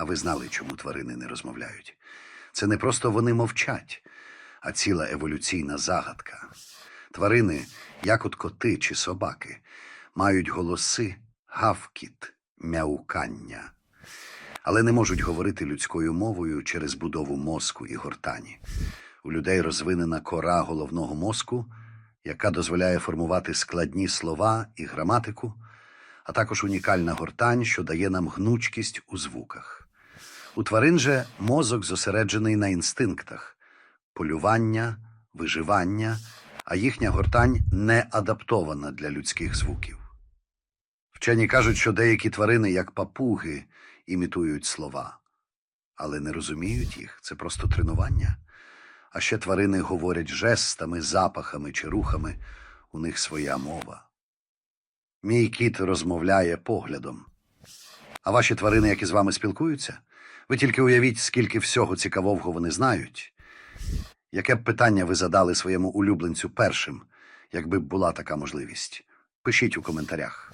А ви знали, чому тварини не розмовляють? Це не просто вони мовчать, а ціла еволюційна загадка. Тварини, як от коти чи собаки, мають голоси, гавкіт, мяукання, але не можуть говорити людською мовою через будову мозку і гортані. У людей розвинена кора головного мозку, яка дозволяє формувати складні слова і граматику, а також унікальна гортань, що дає нам гнучкість у звуках. У тварин же мозок зосереджений на інстинктах полювання, виживання, а їхня гортань не адаптована для людських звуків. Вчені кажуть, що деякі тварини, як папуги, імітують слова, але не розуміють їх, це просто тренування. А ще тварини говорять жестами, запахами чи рухами, у них своя мова. Мій кіт розмовляє поглядом. А ваші тварини, які з вами спілкуються? Ви тільки уявіть, скільки всього цікавого вони знають. Яке б питання ви задали своєму улюбленцю першим, якби була така можливість? Пишіть у коментарях.